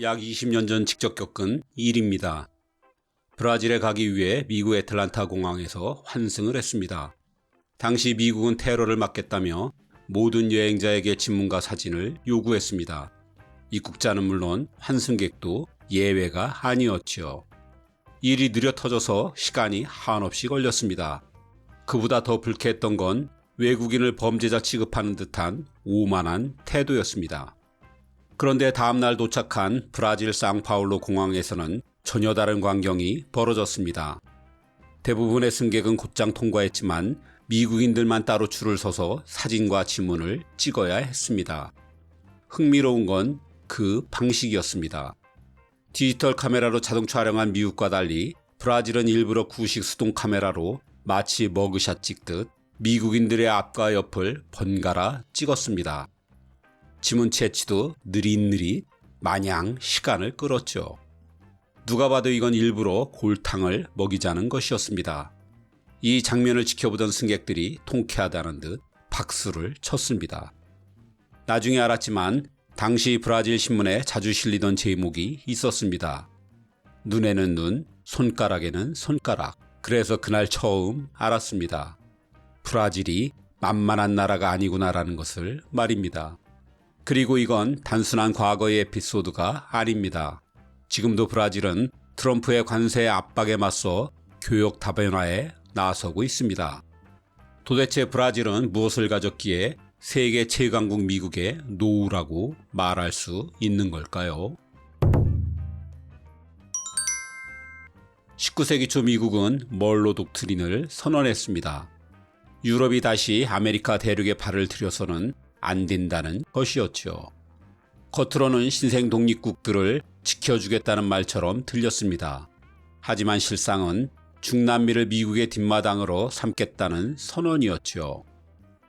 약 20년 전 직접 겪은 일입니다. 브라질에 가기 위해 미국 애틀란타 공항에서 환승을 했습니다. 당시 미국은 테러를 막겠다며 모든 여행자에게 지문과 사진을 요구했습니다. 입국자는 물론 환승객도 예외가 아니었지요. 일이 느려 터져서 시간이 한없이 걸렸습니다. 그보다 더 불쾌했던 건 외국인을 범죄자 취급하는 듯한 오만한 태도였습니다. 그런데 다음 날 도착한 브라질 상파울로 공항에서는 전혀 다른 광경이 벌어졌습니다. 대부분의 승객은 곧장 통과했지만 미국인들만 따로 줄을 서서 사진과 지문을 찍어야 했습니다. 흥미로운 건 그 방식이었습니다. 디지털 카메라로 자동 촬영한 미국과 달리 브라질은 일부러 구식 수동 카메라로 마치 머그샷 찍듯 미국인들의 앞과 옆을 번갈아 찍었습니다. 지문 채취도 느릿느릿 마냥 시간을 끌었죠. 누가 봐도 이건 일부러 골탕을 먹이자는 것이었습니다. 이 장면을 지켜보던 승객들이 통쾌하다는 듯 박수를 쳤습니다. 나중에 알았지만 당시 브라질 신문에 자주 실리던 제목이 있었습니다. 눈에는 눈, 손가락에는 손가락. 그래서 그날 처음 알았습니다. 브라질이 만만한 나라가 아니구나라는 것을 말입니다. 그리고 이건 단순한 과거의 에피소드가 아닙니다. 지금도 브라질은 트럼프의 관세 압박에 맞서 교역 다변화에 나서고 있습니다. 도대체 브라질은 무엇을 가졌기에 세계 최강국 미국의 노우라고 말할 수 있는 걸까요? 19세기 초 미국은 멀로 독트린을 선언했습니다. 유럽이 다시 아메리카 대륙에 발을 들여서는 안 된다는 것이었죠. 겉으로는 신생 독립국들을 지켜주겠다는 말처럼 들렸습니다. 하지만 실상은 중남미를 미국의 뒷마당으로 삼겠다는 선언이었죠.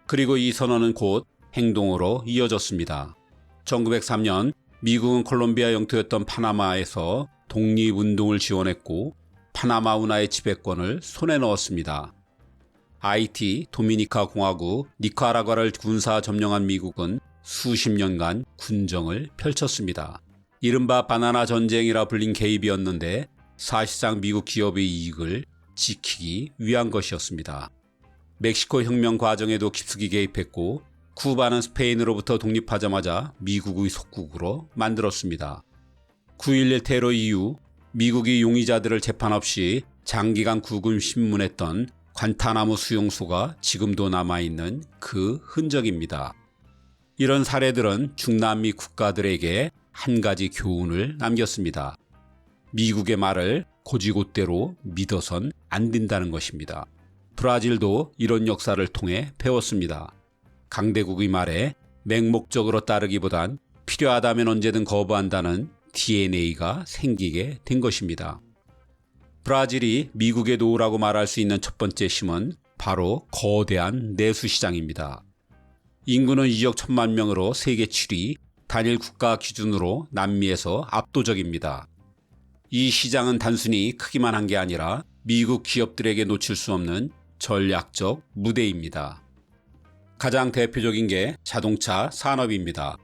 그리고 이 선언은 곧 행동으로 이어졌습니다. 1903년 미국은 콜롬비아 영토였던 파나마에서 독립운동을 지원했고 파나마 운하의 지배권을 손에 넣었습니다. 아이티, 도미니카 공화국, 니카라과를 군사 점령한 미국은 수십 년간 군정을 펼쳤습니다. 이른바 바나나 전쟁이라 불린 개입이었는데 사실상 미국 기업의 이익을 지키기 위한 것이었습니다. 멕시코 혁명 과정에도 깊숙이 개입했고 쿠바는 스페인으로부터 독립하자마자 미국의 속국으로 만들었습니다. 9.11 테러 이후 미국이 용의자들을 재판 없이 장기간 구금 신문했던 관타나무 수용소가 지금도 남아있는 그 흔적입니다. 이런 사례들은 중남미 국가들에게 한 가지 교훈을 남겼습니다. 미국의 말을 고지곳대로 믿어선 안 된다는 것입니다. 브라질도 이런 역사를 통해 배웠습니다. 강대국의 말에 맹목적으로 따르기보단 필요하다면 언제든 거부한다는 DNA가 생기게 된 것입니다. 브라질이 미국의 노후라고 말할 수 있는 첫 번째 힘은 바로 거대한 내수 시장입니다. 인구는 2억 1천만 명으로 세계 7위, 단일 국가 기준으로 남미에서 압도적입니다. 이 시장은 단순히 크기만 한 게 아니라 미국 기업들에게 놓칠 수 없는 전략적 무대입니다. 가장 대표적인 게 자동차 산업입니다.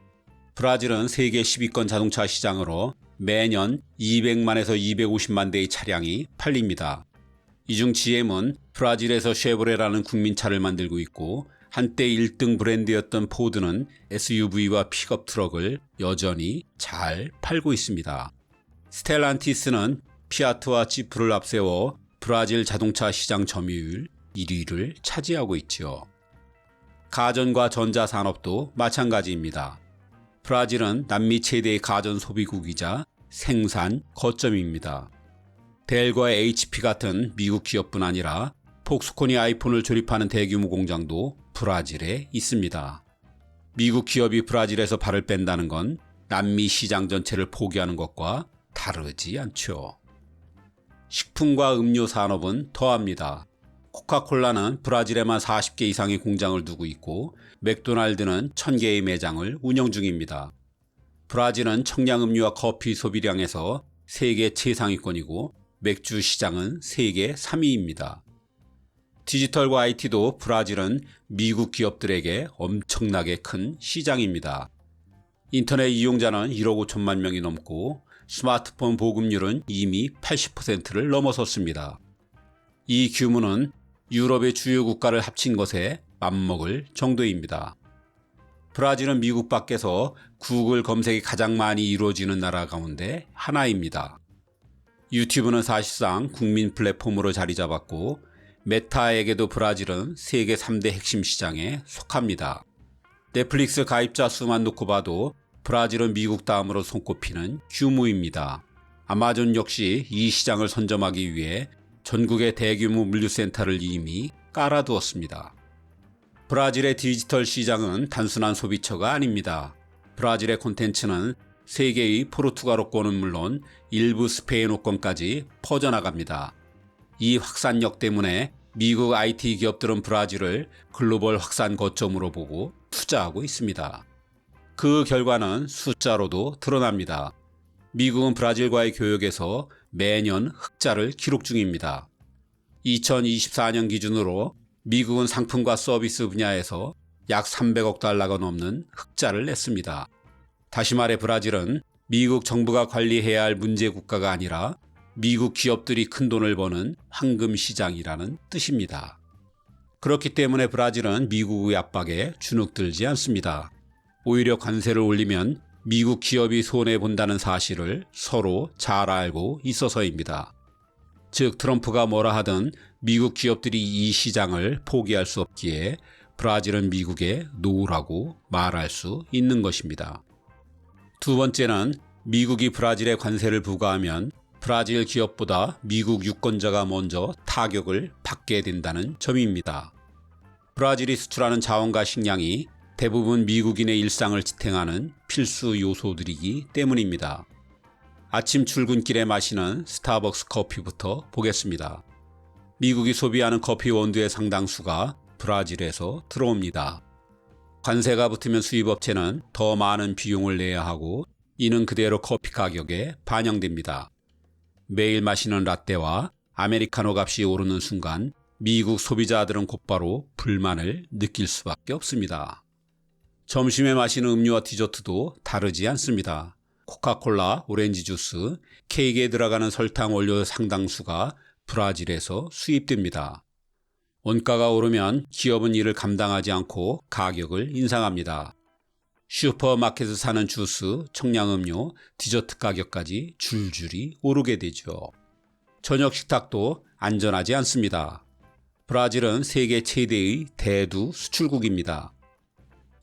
브라질은 세계 10위권 자동차 시장으로 매년 200만에서 250만 대의 차량이 팔립니다. 이 중 GM은 브라질에서 쉐보레라는 국민차를 만들고 있고 한때 1등 브랜드였던 포드는 SUV와 픽업 트럭을 여전히 잘 팔고 있습니다. 스텔란티스는 피아트와 지프를 앞세워 브라질 자동차 시장 점유율 1위를 차지하고 있지요. 가전과 전자 산업도 마찬가지입니다. 브라질은 남미 최대의 가전 소비국이자 생산 거점입니다. 델과 HP 같은 미국 기업뿐 아니라 폭스콘이 아이폰을 조립하는 대규모 공장도 브라질에 있습니다. 미국 기업이 브라질에서 발을 뺀다는 건 남미 시장 전체를 포기하는 것과 다르지 않죠. 식품과 음료 산업은 더합니다. 코카콜라는 브라질에만 40개 이상의 공장을 두고 있고 맥도날드는 1000개의 매장을 운영 중입니다. 브라질은 청량음료와 커피 소비량에서 세계 최상위권이고 맥주 시장은 세계 3위입니다. 디지털과 IT도 브라질은 미국 기업들에게 엄청나게 큰 시장입니다. 인터넷 이용자는 1억 5천만 명이 넘고 스마트폰 보급률은 이미 80%를 넘어섰습니다. 이 규모는 유럽의 주요 국가를 합친 것에 맞먹을 정도입니다. 브라질은 미국 밖에서 구글 검색이 가장 많이 이루어지는 나라 가운데 하나입니다. 유튜브는 사실상 국민 플랫폼으로 자리 잡았고 메타에게도 브라질은 세계 3대 핵심 시장에 속합니다. 넷플릭스 가입자 수만 놓고 봐도 브라질은 미국 다음으로 손꼽히는 규모입니다. 아마존 역시 이 시장을 선점하기 위해 전국의 대규모 물류센터를 이미 깔아두었습니다. 브라질의 디지털 시장은 단순한 소비처가 아닙니다. 브라질의 콘텐츠는 세계의 포르투갈어권은 물론 일부 스페인어권까지 퍼져나갑니다. 이 확산력 때문에 미국 IT 기업들은 브라질을 글로벌 확산 거점으로 보고 투자하고 있습니다. 그 결과는 숫자로도 드러납니다. 미국은 브라질과의 교역에서 매년 흑자를 기록 중입니다. 2024년 기준으로 미국은 상품과 서비스 분야에서 약 300억 달러가 넘는 흑자를 냈습니다. 다시 말해 브라질은 미국 정부가 관리해야 할 문제 국가가 아니라 미국 기업들이 큰 돈을 버는 황금 시장이라는 뜻입니다. 그렇기 때문에 브라질은 미국의 압박에 주눅들지 않습니다. 오히려 관세를 올리면 미국 기업이 손해본다는 사실을 서로 잘 알고 있어서입니다. 즉 트럼프가 뭐라 하든 미국 기업들이 이 시장을 포기할 수 없기에 브라질은 미국에 놓으라고 말할 수 있는 것입니다. 두 번째는 미국이 브라질에 관세를 부과하면 브라질 기업보다 미국 유권자가 먼저 타격을 받게 된다는 점입니다. 브라질이 수출하는 자원과 식량이 대부분 미국인의 일상을 지탱하는 필수 요소들이기 때문입니다. 아침 출근길에 마시는 스타벅스 커피부터 보겠습니다. 미국이 소비하는 커피 원두의 상당수가 브라질에서 들어옵니다. 관세가 붙으면 수입업체는 더 많은 비용을 내야 하고 이는 그대로 커피 가격에 반영됩니다. 매일 마시는 라떼와 아메리카노 값이 오르는 순간 미국 소비자들은 곧바로 불만을 느낄 수밖에 없습니다. 점심에 마시는 음료와 디저트도 다르지 않습니다. 코카콜라, 오렌지 주스, 케이크에 들어가는 설탕 원료 상당수가 브라질에서 수입됩니다. 원가가 오르면 기업은 이를 감당하지 않고 가격을 인상합니다. 슈퍼마켓에서 사는 주스, 청량음료, 디저트 가격까지 줄줄이 오르게 되죠. 저녁 식탁도 안전하지 않습니다. 브라질은 세계 최대의 대두 수출국입니다.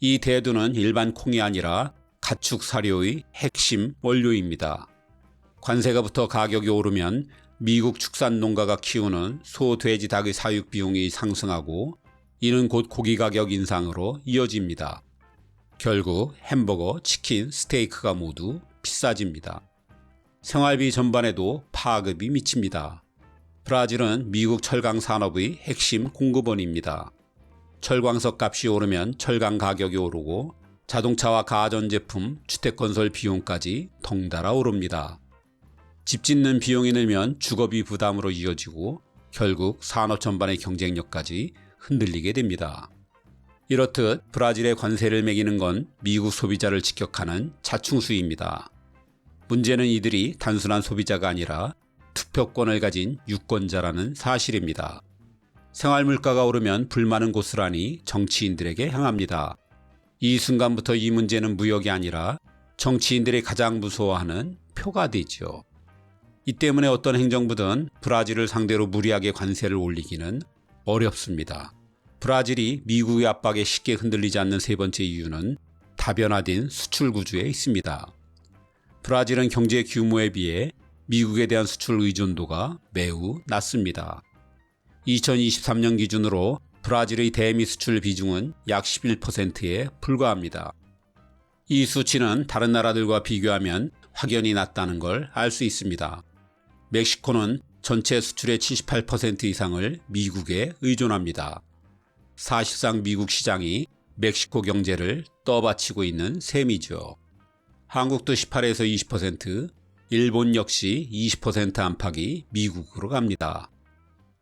이 대두는 일반 콩이 아니라 가축 사료의 핵심 원료입니다. 관세가 붙어 가격이 오르면 미국 축산 농가가 키우는 소, 돼지, 닭의 사육 비용이 상승하고 이는 곧 고기 가격 인상으로 이어집니다. 결국 햄버거, 치킨, 스테이크가 모두 비싸집니다. 생활비 전반에도 파급이 미칩니다. 브라질은 미국 철강 산업의 핵심 공급원입니다. 철광석 값이 오르면 철강 가격이 오르고 자동차와 가전제품, 주택건설 비용까지 덩달아 오릅니다. 집 짓는 비용이 늘면 주거비 부담으로 이어지고 결국 산업 전반의 경쟁력까지 흔들리게 됩니다. 이렇듯 브라질의 관세를 매기는 건 미국 소비자를 직격하는 자충수입니다. 문제는 이들이 단순한 소비자가 아니라 투표권을 가진 유권자라는 사실입니다. 생활 물가가 오르면 불만은 고스란히 정치인들에게 향합니다. 이 순간부터 이 문제는 무역이 아니라 정치인들이 가장 무서워하는 표가 되죠. 이 때문에 어떤 행정부든 브라질을 상대로 무리하게 관세를 올리기는 어렵습니다. 브라질이 미국의 압박에 쉽게 흔들리지 않는 세 번째 이유는 다변화된 수출 구조에 있습니다. 브라질은 경제 규모에 비해 미국에 대한 수출 의존도가 매우 낮습니다. 2023년 기준으로 브라질의 대미 수출 비중은 약 11%에 불과합니다. 이 수치는 다른 나라들과 비교하면 확연히 낮다는 걸 알 수 있습니다. 멕시코는 전체 수출의 78% 이상을 미국에 의존합니다. 사실상 미국 시장이 멕시코 경제를 떠받치고 있는 셈이죠. 한국도 18에서 20%, 일본 역시 20% 안팎이 미국으로 갑니다.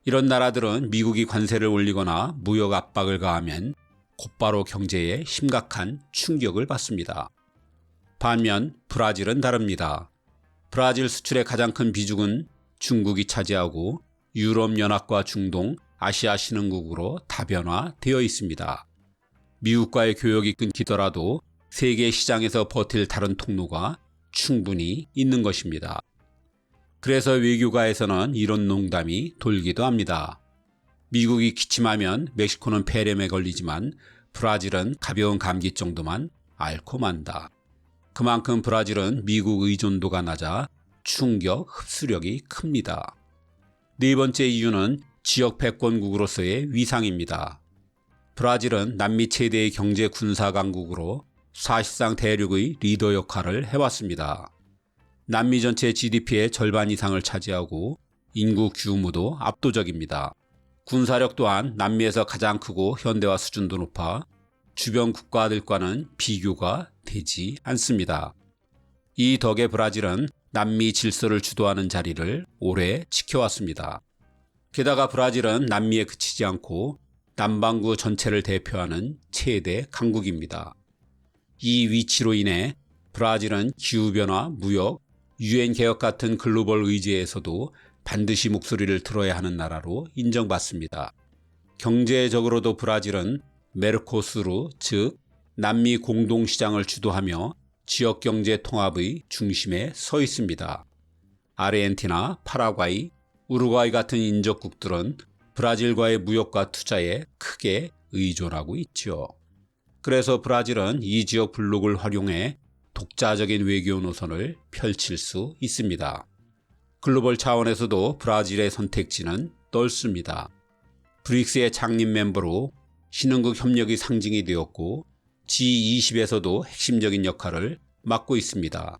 이런 나라들은 미국이 관세를 올리거나 무역 압박을 가하면 곧바로 경제에 심각한 충격을 받습니다. 반면 브라질은 다릅니다. 브라질 수출의 가장 큰 비중은 중국이 차지하고 유럽연합과 중동, 아시아 신흥국으로 다변화되어 있습니다. 미국과의 교역이 끊기더라도 세계 시장에서 버틸 다른 통로가 충분히 있는 것입니다. 그래서 외교가에서는 이런 농담이 돌기도 합니다. 미국이 기침하면 멕시코는 폐렴에 걸리지만 브라질은 가벼운 감기 정도만 앓고 만다. 그만큼 브라질은 미국 의존도가 낮아 충격 흡수력이 큽니다. 네 번째 이유는 지역 패권국으로서의 위상입니다. 브라질은 남미 최대의 경제 군사 강국으로 사실상 대륙의 리더 역할을 해왔습니다. 남미 전체 GDP의 절반 이상을 차지하고 인구 규모도 압도적입니다. 군사력 또한 남미에서 가장 크고 현대화 수준도 높아 주변 국가들과는 비교가 되지 않습니다. 이 덕에 브라질은 남미 질서를 주도하는 자리를 오래 지켜왔습니다. 게다가 브라질은 남미에 그치지 않고 남반구 전체를 대표하는 최대 강국입니다. 이 위치로 인해 브라질은 기후변화, 무역, 유엔 개혁 같은 글로벌 의제에서도 반드시 목소리를 들어야 하는 나라로 인정받습니다. 경제적으로도 브라질은 메르코스루, 즉 남미 공동시장을 주도하며 지역 경제 통합의 중심에 서 있습니다. 아르헨티나, 파라과이, 우루과이 같은 인접국들은 브라질과의 무역과 투자에 크게 의존하고 있죠. 그래서 브라질은 이 지역 블록을 활용해 독자적인 외교 노선을 펼칠 수 있습니다. 글로벌 차원에서도 브라질의 선택지는 넓습니다. 브릭스의 창립 멤버로 신흥국 협력의 상징이 되었고 G20에서도 핵심적인 역할을 맡고 있습니다.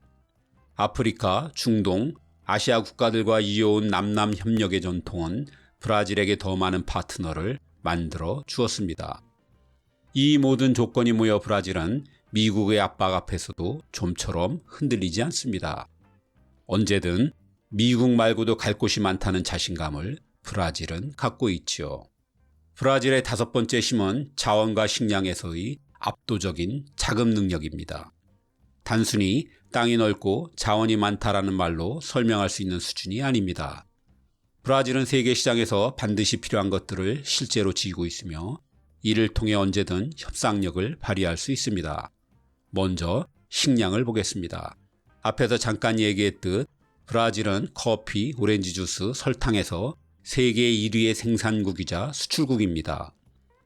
아프리카, 중동, 아시아 국가들과 이어온 남남 협력의 전통은 브라질에게 더 많은 파트너를 만들어 주었습니다. 이 모든 조건이 모여 브라질은 미국의 압박 앞에서도 좀처럼 흔들리지 않습니다. 언제든 미국 말고도 갈 곳이 많다는 자신감을 브라질은 갖고 있지요. 브라질의 다섯 번째 힘은 자원과 식량에서의 압도적인 자금 능력입니다. 단순히 땅이 넓고 자원이 많다라는 말로 설명할 수 있는 수준이 아닙니다. 브라질은 세계 시장에서 반드시 필요한 것들을 실제로 지고 있으며 이를 통해 언제든 협상력을 발휘할 수 있습니다. 먼저 식량을 보겠습니다. 앞에서 잠깐 얘기했듯 브라질은 커피, 오렌지 주스, 설탕에서 세계 1위의 생산국이자 수출국입니다.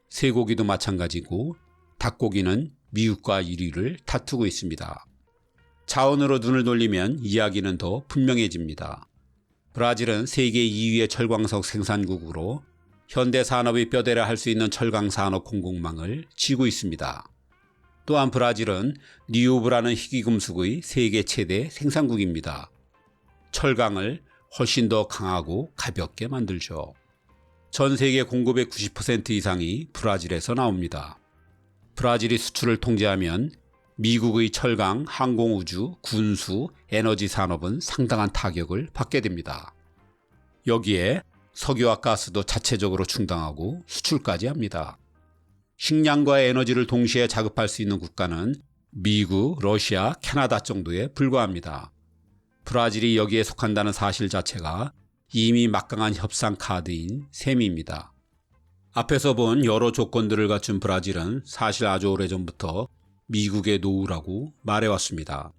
쇠고기도 마찬가지고 닭고기는 미국과 1위를 다투고 있습니다. 자원으로 눈을 돌리면 이야기는 더 분명해집니다. 브라질은 세계 2위의 철광석 생산국으로 현대 산업의 뼈대를 할수 있는 철강 산업 공급망을 쥐고 있습니다. 또한 브라질은 니오브라는 희귀금속의 세계 최대 생산국입니다. 철강을 훨씬 더 강하고 가볍게 만들죠. 전 세계 공급의 90% 이상이 브라질에서 나옵니다. 브라질이 수출을 통제하면 미국의 철강, 항공우주, 군수, 에너지 산업은 상당한 타격을 받게 됩니다. 여기에 석유와 가스도 자체적으로 충당하고 수출까지 합니다. 식량과 에너지를 동시에 자급할 수 있는 국가는 미국, 러시아, 캐나다 정도에 불과합니다. 브라질이 여기에 속한다는 사실 자체가 이미 막강한 협상 카드인 셈입니다. 앞에서 본 여러 조건들을 갖춘 브라질은 사실 아주 오래전부터 미국의 노우라고 말해왔습니다.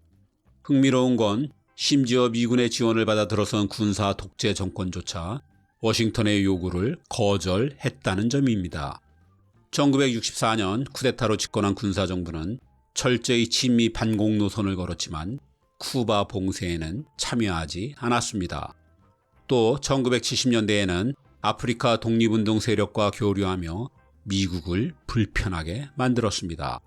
흥미로운 건 심지어 미군의 지원을 받아 들어선 군사 독재 정권조차 워싱턴의 요구를 거절했다는 점입니다. 1964년 쿠데타로 집권한 군사정부는 철저히 친미 반공 노선을 걸었지만 쿠바 봉쇄에는 참여하지 않았습니다. 또 1970년대에는 아프리카 독립운동 세력과 교류하며 미국을 불편하게 만들었습니다.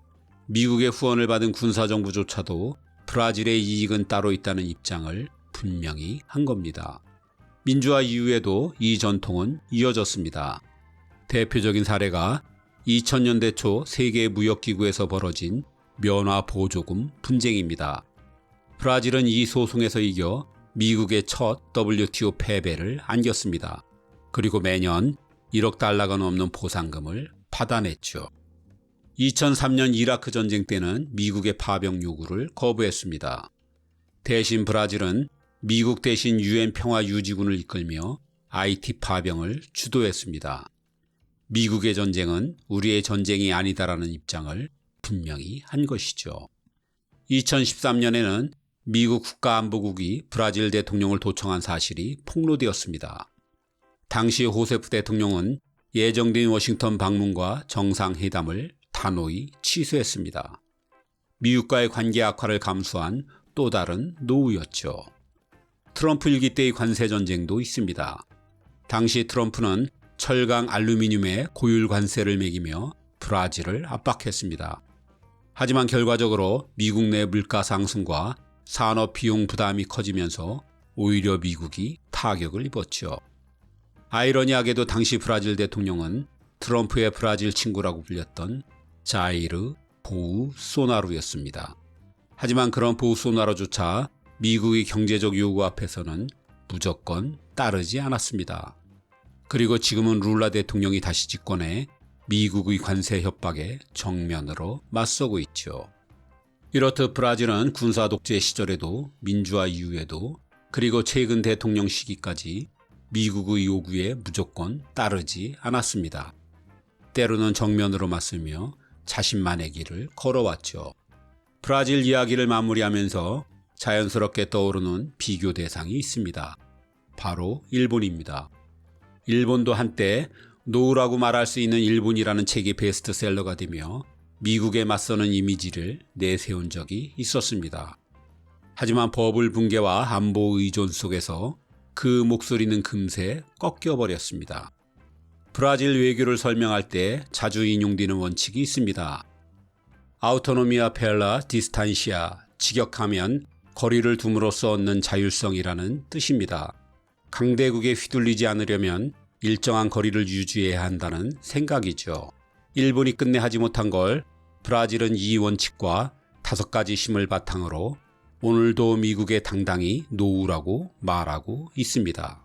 미국의 후원을 받은 군사정부조차도 브라질의 이익은 따로 있다는 입장을 분명히 한 겁니다. 민주화 이후에도 이 전통은 이어졌습니다. 대표적인 사례가 2000년대 초 세계 무역기구에서 벌어진 면화 보조금 분쟁입니다. 브라질은 이 소송에서 이겨 미국의 첫 WTO 패배를 안겼습니다. 그리고 매년 1억 달러가 넘는 보상금을 받아냈죠. 2003년 이라크 전쟁 때는 미국의 파병 요구를 거부했습니다. 대신 브라질은 미국 대신 유엔 평화 유지군을 이끌며 IT 파병을 주도했습니다. 미국의 전쟁은 우리의 전쟁이 아니다라는 입장을 분명히 한 것이죠. 2013년에는 미국 국가안보국이 브라질 대통령을 도청한 사실이 폭로되었습니다. 당시 호세프 대통령은 예정된 워싱턴 방문과 정상회담을 단호히 취소했습니다. 미국과의 관계 악화를 감수한 또 다른 노우였죠. 트럼프 일기 때의 관세 전쟁도 있습니다. 당시 트럼프는 철강 알루미늄에 고율 관세를 매기며 브라질을 압박했습니다. 하지만 결과적으로 미국 내 물가 상승과 산업 비용 부담이 커지면서 오히려 미국이 타격을 입었죠. 아이러니하게도 당시 브라질 대통령은 트럼프의 브라질 친구라고 불렸던 자이르 보우 소나루였습니다. 하지만 그런 보우 소나루조차 미국의 경제적 요구 앞에서는 무조건 따르지 않았습니다. 그리고 지금은 룰라 대통령이 다시 집권해 미국의 관세 협박에 정면으로 맞서고 있죠. 이렇듯 브라질은 군사 독재 시절에도 민주화 이후에도 그리고 최근 대통령 시기까지 미국의 요구에 무조건 따르지 않았습니다. 때로는 정면으로 맞서며 자신만의 길을 걸어왔죠. 브라질 이야기를 마무리하면서 자연스럽게 떠오르는 비교 대상이 있습니다. 바로 일본입니다. 일본도 한때 노우라고 말할 수 있는 일본이라는 책이 베스트셀러가 되며 미국에 맞서는 이미지를 내세운 적이 있었습니다. 하지만 버블 붕괴와 안보 의존 속에서 그 목소리는 금세 꺾여버렸습니다. 브라질 외교를 설명할 때 자주 인용되는 원칙이 있습니다. 아우토노미아 펠라 디스탄시아, 직역하면 거리를 둠으로써 얻는 자율성이라는 뜻입니다. 강대국에 휘둘리지 않으려면 일정한 거리를 유지해야 한다는 생각이죠. 일본이 끝내 하지 못한 걸 브라질은 이 원칙과 다섯 가지 힘을 바탕으로 오늘도 미국에 당당히 노우라고 말하고 있습니다.